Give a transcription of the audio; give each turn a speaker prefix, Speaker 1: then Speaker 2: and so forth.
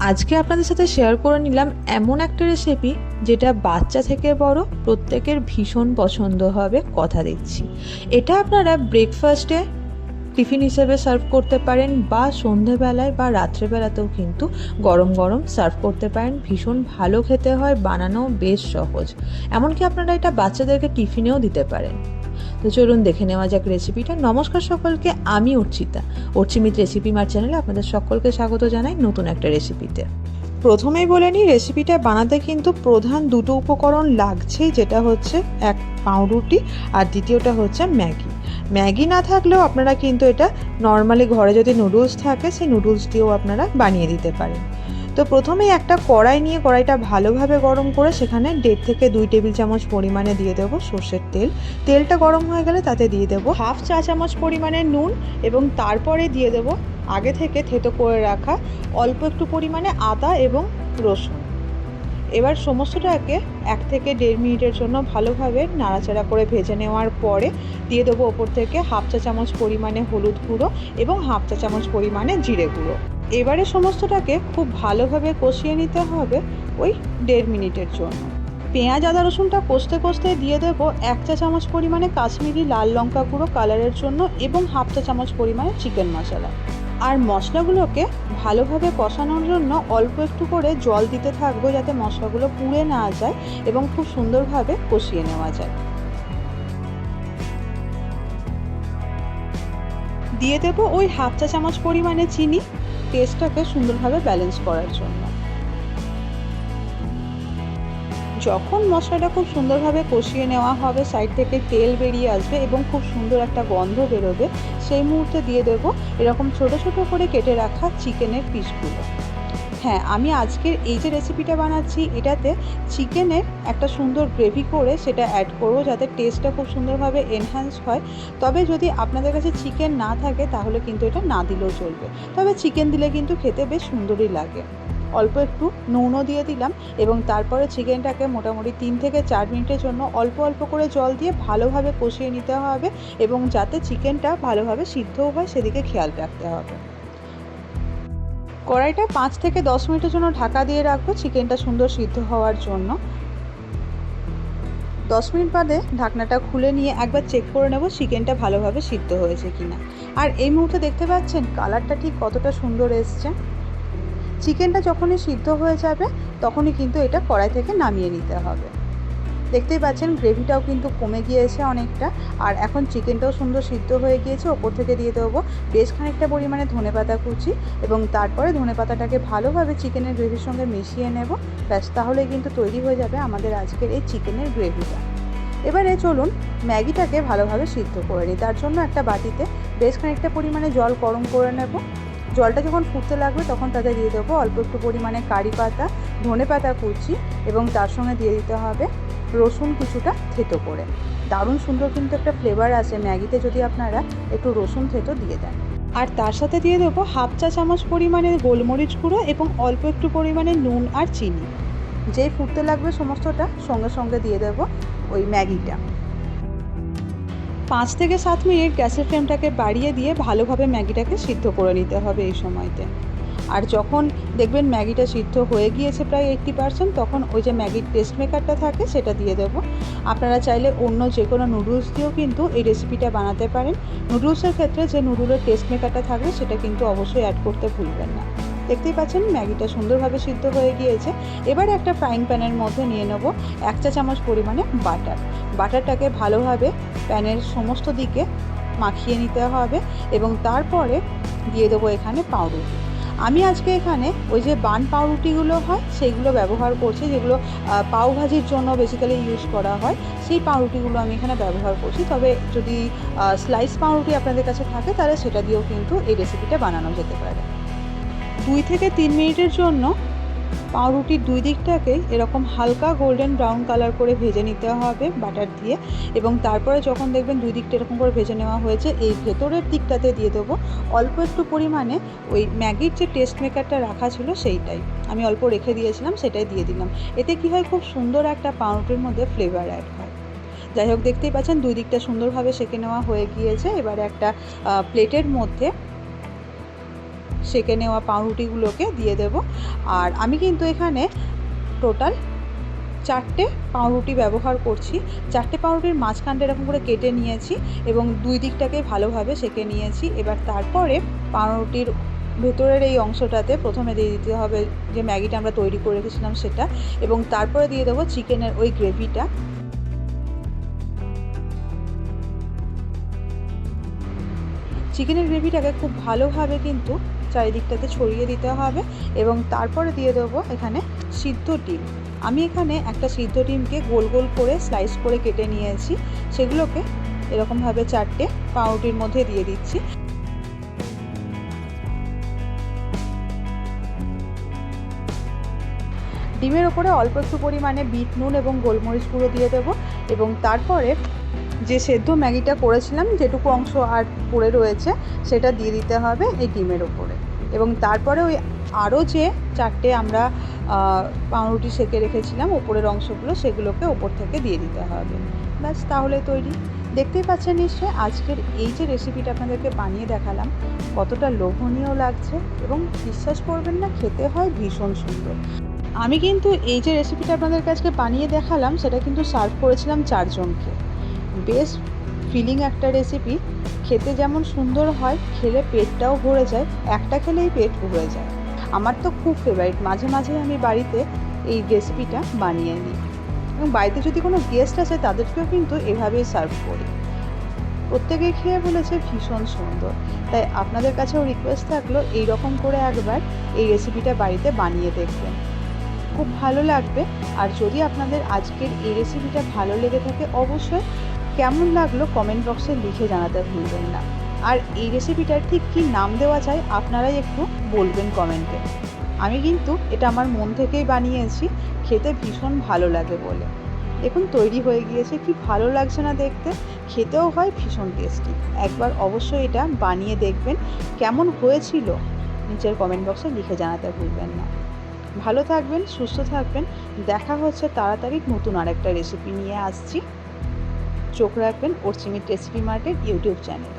Speaker 1: আজকে আপনাদের সাথে শেয়ার করে নিলাম এমন একটা রেসিপি যেটা বাচ্চা থেকে বড় প্রত্যেকের ভীষণ পছন্দ হবে, কথা দিচ্ছি। এটা আপনারা ব্রেকফাস্টে টিফিন হিসেবে সার্ভ করতে পারেন বা সন্ধেবেলায় বা রাত্রেবেলাতেও কিন্তু গরম গরম সার্ভ করতে পারেন। ভীষণ ভালো খেতে হয় বানানো বেশ সহজ। এমনকি আপনারা এটা বাচ্চাদেরকে টিফিনেও দিতে পারেন। তো চলুন দেখে নেওয়া যাক রেসিপিটা। নমস্কার সকলকে, আমি অর্চিতা। অর্চিমিত রেসিপি মার চ্যানেলে আপনাদের সকলকে স্বাগত জানাই নতুন একটা রেসিপিতে। প্রথমেই বলে নিই রেসিপিটা বানাতে কিন্তু প্রধান দুটো উপকরণ লাগছেই, যেটা হচ্ছে এক পাউরুটি আর দ্বিতীয়টা হচ্ছে ম্যাগি। ম্যাগি না থাকলেও আপনারা কিন্তু এটা নর্মালি ঘরে যদি নুডলস থাকে, সেই নুডলস দিয়েও আপনারা বানিয়ে দিতে পারেন। তো প্রথমেই একটা কড়াই নিয়ে কড়াইটা ভালোভাবে গরম করে সেখানে দেড় থেকে দুই টেবিল চামচ পরিমাণে দিয়ে দেবো সর্ষের তেল। তেলটা গরম হয়ে গেলে তাতে দিয়ে দেবো হাফ চা চামচ পরিমাণে নুন এবং তারপরে দিয়ে দেবো আগে থেকে থেতো করে রাখা অল্প একটু পরিমাণে আদা এবং রসুন। এবার সমস্তটাকে এক থেকে দেড় মিনিটের জন্য ভালোভাবে নাড়াচাড়া করে ভেজে নেওয়ার পরে দিয়ে দেবো ওপর থেকে হাফ চা চামচ পরিমাণে হলুদ গুঁড়ো এবং হাফ চা চামচ পরিমাণে জিরে গুঁড়ো। এবারে সমস্তটাকে খুব ভালোভাবে কষিয়ে নিতে হবে ওই দেড় মিনিটের জন্য। পেঁয়াজ, আদা, রসুনটা কষতে কষতে দিয়ে দেবো এক চা চামচ পরিমাণে কাশ্মীরি লাল লঙ্কা গুঁড়ো কালারের জন্য এবং হাফ চা চামচ পরিমাণে চিকেন মশলা আর মশলাগুলোকে ভালোভাবে কষানোর জন্য অল্প একটু করে জল দিতে থাকব যাতে মশলাগুলো পুড়ে না যায় এবং খুব সুন্দরভাবে কষিয়ে নেওয়া যায়। দিয়ে দেবো ওই হাফ চা চামচ পরিমাণে চিনি টেস্টটাকে সুন্দরভাবে ব্যালেন্স করার জন্য। যখন মশলাটা খুব সুন্দরভাবে কষিয়ে নেওয়া হবে সাইড থেকে তেল বেরিয়ে আসবে এবং খুব সুন্দর একটা গন্ধ বেরোবে, সেই মুহূর্তে দিয়ে দেব এরকম ছোট ছোট করে কেটে রাখা চিকেনের পিসগুলো হ্যাঁ আমি আজকের এই যে রেসিপিটা বানাচ্ছি, এটাতে চিকেনের একটা সুন্দর গ্রেভি করে সেটা অ্যাড করব যাতে টেস্টটা খুব সুন্দরভাবে এনহ্যান্স হয়। তবে যদি আপনাদের কাছে চিকেন না থাকে, তাহলে কিন্তু এটা না দিলেও চলবে। তবে চিকেন দিলে কিন্তু খেতে বেশ সুন্দরই লাগে। অল্প একটু নুনও দিয়ে দিলাম এবং তারপরে চিকেনটাকে মোটামুটি তিন থেকে চার মিনিটের জন্য অল্প অল্প করে জল দিয়ে ভালোভাবে কষিয়ে নিতে হবে এবং যাতে চিকেনটা ভালোভাবে সিদ্ধও হয় সেদিকে খেয়াল রাখতে হবে। কড়াইটা পাঁচ থেকে দশ মিনিটের জন্য ঢাকা দিয়ে রাখব চিকেনটা সুন্দর সিদ্ধ হওয়ার জন্য। দশ মিনিট বাদে ঢাকনাটা খুলে নিয়ে একবার চেক করে নেব চিকেনটা ভালোভাবে সিদ্ধ হয়েছে কিনা। আর এই মুহূর্তে দেখতে পাচ্ছেন কালারটা ঠিক কতটা সুন্দর এসছে। চিকেনটা যখনই সিদ্ধ হয়ে যাবে, তখনই কিন্তু এটা কড়াই থেকে নামিয়ে নিতে হবে। দেখতেই পাচ্ছেন, গ্রেভিটাও কিন্তু কমে গিয়েছে অনেকটা, আর এখন চিকেনটাও সুন্দর সিদ্ধ হয়ে গিয়েছে, ওপর থেকে দিয়ে দেবো বেশ খানিকটা পরিমাণে ধনে পাতা কুচি, এবং তারপরে ধনে পাতাটাকে ভালোভাবে চিকেনের গ্রেভির সঙ্গে মিশিয়ে নেব। ব্যাস তাহলে কিন্তু তৈরি হয়ে যাবে আমাদের আজকের এই চিকেনের গ্রেভিটা। এবারে চলুন ম্যাগিটাকে ভালোভাবে সিদ্ধ করে নিই। তার জন্য একটা বাটিতে বেশ খানিকটা পরিমাণে জল গরম করে নেব। জলটা যখন ফুটতে লাগবে তখন তাতে দিয়ে দেবো অল্প একটু পরিমাণে কারি পাতা, ধনে পাতা কুচি এবং তার সঙ্গে দিয়ে দিতে হবে রসুন কিছুটা থেতো করে। দারুণ সুন্দর কিন্তু একটা ফ্লেভার আছে। ম্যাগিতে যদি আপনারা একটু রসুন থেতো দিয়ে দেন। আর তার সাথে দিয়ে দেবো হাফ চা চামচ পরিমাণে গোলমরিচ গুঁড়ো এবং অল্প একটু পরিমাণে নুন আর চিনি। যেই ফুটতে লাগবে সমস্তটা সঙ্গে সঙ্গে দিয়ে দেবো ওই ম্যাগিটা। পাঁচ থেকে সাত মিনিট গ্যাসের ফ্লেমটাকে বাড়িয়ে দিয়ে ভালোভাবে ম্যাগিটাকে সিদ্ধ করে নিতে হবে এই সময়তে। আর যখন দেখবেন ম্যাগিটা সিদ্ধ হয়ে গিয়েছে প্রায় এইট্টি পার্সেন্ট তখন ওই যে ম্যাগির টেস্ট মেকারটা থাকে সেটা দিয়ে দেব। আপনারা চাইলে অন্য যে কোনো নুডলস দিয়েও কিন্তু এই রেসিপিটা বানাতে পারেন। নুডলসের ক্ষেত্রে যে নুডলের টেস্ট মেকারটা থাকবে সেটা কিন্তু অবশ্যই অ্যাড করতে ভুলবেন না। দেখতেই পাচ্ছেন, ম্যাগিটা সুন্দরভাবে সিদ্ধ হয়ে গিয়েছে। এবারে একটা ফ্রাইং প্যানের মধ্যে নিয়ে নেব এক চা চামচ পরিমাণে বাটার বাটারটাকে ভালোভাবে প্যানের সমস্ত দিকে মাখিয়ে নিতে হবে এবং তারপরে দিয়ে দেবো এখানে পাউরুটি আমি আজকে এখানে ওই যে বান পাউরুটিগুলো হয় সেইগুলো ব্যবহার করছি, যেগুলো পাও ভাজির জন্য বেসিক্যালি ইউজ করা হয়, সেই পাউরুটিগুলো আমি এখানে ব্যবহার করছি। তবে যদি স্লাইস পাউরুটি আপনাদের কাছে থাকে, তাহলে সেটা দিয়েও কিন্তু এই রেসিপিটা বানানো যেতে পারে। দুই থেকে তিন মিনিটের জন্য পাউরুটির দুই দিকটাকে এরকম হালকা গোল্ডেন ব্রাউন কালার করে ভেজে নিতে হবে বাটার দিয়ে। এবং তারপরে যখন দেখবেন দুই দিকটা এরকম করে ভেজে নেওয়া হয়েছে, এই ভেতরের দিকটাতে দিয়ে দেবো অল্প একটু পরিমাণে ওই ম্যাগির যে টেস্ট মেকারটা রাখা ছিল সেইটাই। আমি অল্প রেখে দিয়েছিলাম, সেটাই দিয়ে দিলাম। এতে কি হয়, খুব সুন্দর একটা পাউরুটির মধ্যে ফ্লেভার অ্যাড হয়। যাই হোক, দেখতেই পাচ্ছেন দুই দিকটা সুন্দরভাবে সেঁকে নেওয়া হয়ে গিয়েছে। এবারে একটা প্লেটের মধ্যে সেকে নেওয়া পাউরুটিগুলোকে দিয়ে দেব। আর আমি কিন্তু এখানে টোটাল চারটে পাউরুটি ব্যবহার করছি। চারটে পাউরুটির মাঝখানটা এরকম করে কেটে নিয়েছি এবং দুই দিকটাকে ভালোভাবে সেকে নিয়েছি। এবার তারপরে পাউরুটির ভেতরের এই অংশটাতে প্রথমে দিয়ে দিতে হবে যে ম্যাগিটা আমরা তৈরি করে রেখেছিলাম সেটা এবং তারপরে দিয়ে দেবো চিকেনের ওই গ্রেভিটা। চিকেনের গ্রেভিটাকে খুব ভালোভাবে কিন্তু চারিদিকটাতে ছড়িয়ে দিতে হবে এবং তারপরে দিয়ে দেবো এখানে সিদ্ধ ডিম। আমি এখানে একটা সিদ্ধ ডিমকে গোল গোল করে স্লাইস করে কেটে নিয়েছি। সেগুলোকে এরকমভাবে চারটে পাউরুটির মধ্যে দিয়ে দিচ্ছি। ডিমের ওপরে অল্প একটু পরিমাণে বিট নুন এবং গোলমরিচ গুঁড়ো দিয়ে দেবো এবং তারপরে যে সেদ্ধ ম্যাগিটা করেছিলাম, যেটুকু অংশ আর পড়ে রয়েছে, সেটা দিয়ে দিতে হবে এই ডিমের ওপরে। এবং তারপরে ওই আরও যে চারটে আমরা পাউরুটি সেকে রেখেছিলাম, ওপরের অংশগুলো সেগুলোকে ওপর থেকে দিয়ে দিতে হবে। ব্যাস, তাহলে তৈরি। দেখতেই পাচ্ছেন নিশ্চয়ই আজকের এই যে রেসিপিটা আপনাদেরকে বানিয়ে দেখালাম, কতটা লোভনীয় লাগছে এবং বিশ্বাস করবেন না, খেতে হয় ভীষণ সুন্দর। আমি কিন্তু এই যে রেসিপিটা আপনাদের কাছে বানিয়ে দেখালাম, সেটা কিন্তু সার্ভ করেছিলাম চারজনকে। বেশ ফিলিং একটা রেসিপি খেতে যেমন সুন্দর হয়, খেলে পেটটাও ভরে যায়, একটা খেলেই পেট ভরে যায়। আমার তো খুব ফেভারিট মাঝে মাঝে আমি বাড়িতে এই রেসিপিটা বানিয়ে নিই। এবং বাড়িতে যদি কোনো গেস্ট আসে, তাদেরকেও কিন্তু এভাবেই সার্ভ করি। প্রত্যেকে খেয়ে বলেছে ভীষণ সুন্দর। তাই আপনাদের কাছেও রিকোয়েস্ট থাকল এই রকম করে একবার এই রেসিপিটা বাড়িতে বানিয়ে দেখবেন। খুব ভালো লাগবে। আর যদি আপনাদের আজকের এই রেসিপিটা ভালো লেগে থাকে, অবশ্যই কেমন লাগল কমেন্ট বক্সে লিখে জানাতে ভুলবেন না। আর এই রেসিপিটার ঠিক কী নাম দেওয়া যায় আপনারাই একটু বলবেন কমেন্টে আমি কিন্তু এটা আমার মন থেকেই বানিয়েছি, খেতে ভীষণ ভালো লাগে বলে। দেখুন, তৈরি হয়ে গিয়েছে, কি ভালো লাগছে না দেখতে। খেতেও হয় ভীষণ টেস্টি একবার অবশ্যই এটা বানিয়ে দেখবেন, কেমন হয়েছিল নিচের কমেন্ট বক্সে লিখে জানাতে ভুলবেন না। ভালো থাকবেন, সুস্থ থাকবেন, দেখা হচ্ছে তাড়াতাড়ি নতুন আরেকটা রেসিপি নিয়ে আসছি। চোখ রাখবেন অর্চিমির রেসিপি মার্কেট ইউটিউব চ্যানেলে।